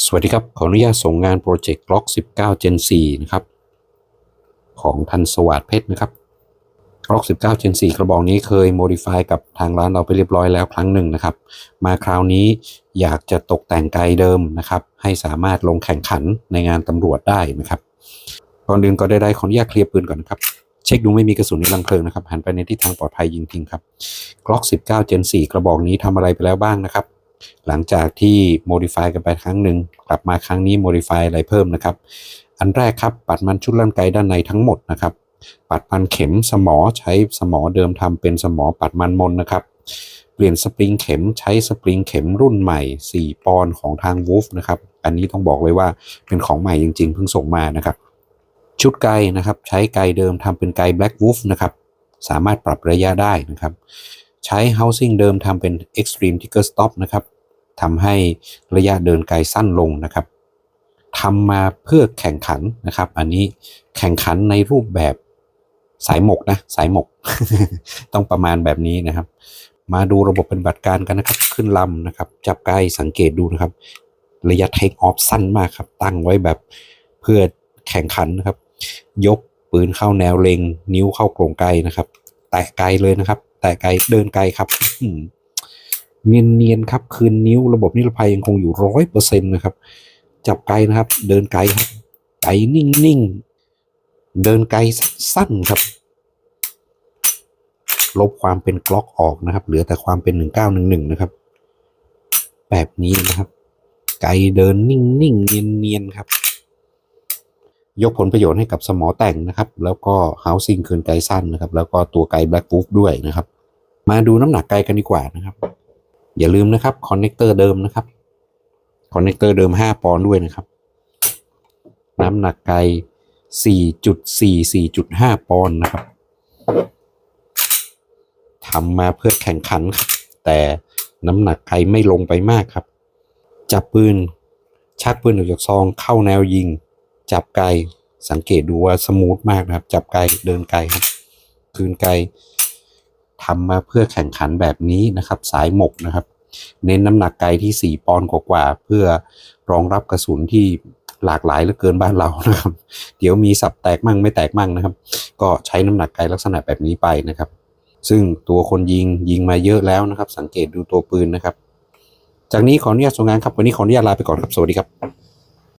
สวัสดีครับ ขออนุญาตส่งงานโปรเจกต์ล็อก19 Gen 4นะครับ ของทันสวัสดเพชรนะครับล็อก19 Gen 4 กระบอกนี้เคยโมดิฟายกับทางร้านเราไปเรียบร้อยแล้วครั้งหนึ่งนะครับ มาคราวนี้อยากจะตกแต่งไกลเดิมนะครับ ให้สามารถลงแข่งขันในงานตำรวจได้นะครับ ก่อนอื่นก็ได้ได้ขออนุญาตเคลียร์ปืนก่อนนะครับ เช็คดูไม่มีกระสุนในรังเพลิงนะครับ หันไปในทิศทางปลอดภัยยิงทิ้งครับกล็อก19 Gen 4 กระบอกนี้ทำอะไรไปแล้วบ้างนะครับ หลังจากที่ modify กันไปครั้งหนึ่งกลับมาครั้งนี้ modify อะไรเพิ่มนะครับ อันแรกครับปัดมันชุดลั่นไกด้านในทั้งหมดนะครับ ปัดมันเข็มสมอใช้สมอเดิมทำเป็นสมอปัดมันมนนะครับ เปลี่ยนสปริงเข็มใช้สปริงเข็มรุ่นใหม่ 4 ปอนของทาง Wolf นะครับ อันนี้ต้องบอกเลยว่าเป็นของใหม่จริงๆเพิ่งส่งมานะครับ ชุดไกนะครับ ใช้ไกเดิมทำเป็นไก Black Wolf นะครับสามารถปรับระยะได้นะครับ ใช้ housing เดิมทำเป็น extreme trigger stop นะครับ ทำให้ระยะเดินไกลสั้นลงนะครับทำมาเพื่อแข่งขันนะครับ อันนี้แข่งขันในรูปแบบสายหมกนะสายหมก ต้องประมาณแบบนี้นะครับ มาดูระบบปฏิบัติการกันนะครับ ขึ้นลำนะครับ จับไกล้สังเกตดูนะครับ ระยะ take off สั้นมากครับ ตั้งไว้แบบเพื่อแข่งขันนะครับ ยกปืนเข้าแนวเล็งนิ้วเข้าโครงไกลนะครับ แตะไกลเลยนะครับ แตะไกลเดินไกลครับ เนียนเนียนๆครับ คืนนิ้วระบบนิรภัยยังคงอยู่ร้อยเปอร์เซ็นต์นะครับ จับไกลนะครับ เดินไกลครับไกลนิ่งนิ่งๆ เดินไกลสั้นครับ ลบความเป็นกล็อกออกนะครับ เหลือแต่ความเป็นหนึ่งเก้าหนึ่งหนึ่งนะครับ แบบนี้นะครับ ไกลเดินนิ่งนิ่งเนียนเนียนๆ ครับ ยกผลประโยชน์ให้กับสมอแต่งนะครับ แล้วก็ housing คืนไกลสั้นนะครับ แล้วก็ตัวไกล black wolf ด้วยนะครับ มาดูน้ำหนักไกลกันดีกว่านะครับ อย่าลืมนะครับคอนเน c เตอร์เดิมนะครับคอนเน c เตอร์เดิม 5 ปอนด์ด้วยนะครับ น้ำหนักไกล 4.4 4.5 ปอนด์นะครับทำมาเพื่อแข่งขันครับแต่น้ำหนักไกลไม่ลงไปมากครับ จับปืน ชักปืนออกจากซองเข้าแนวยิง จับไกลสังเกตดูว่าสมูทมากนะครับ จับไกลเดินไกลครับคืนไกล ทำมาเพื่อแข่งขันแบบนี้นะครับ สายหมกนะครับ เน้นน้ำหนักไกลที่4ปอนด์กว่าเพื่อรองรับกระสุนที่หลากหลายเหลือเกินบ้านเรานะครับ เดี๋ยวมีสับแตกมั่งไม่แตกมั่งนะครับ ก็ใช้น้ำหนักไกลลักษณะแบบนี้ไปนะครับ ซึ่งตัวคนยิงยิงมาเยอะแล้วนะครับ สังเกตดูตัวปืนนะครับ จากนี้ขออนุญาตส่งงานครับวันนี้ขออนุญาตลาไปก่อนครับสวัสดีครับ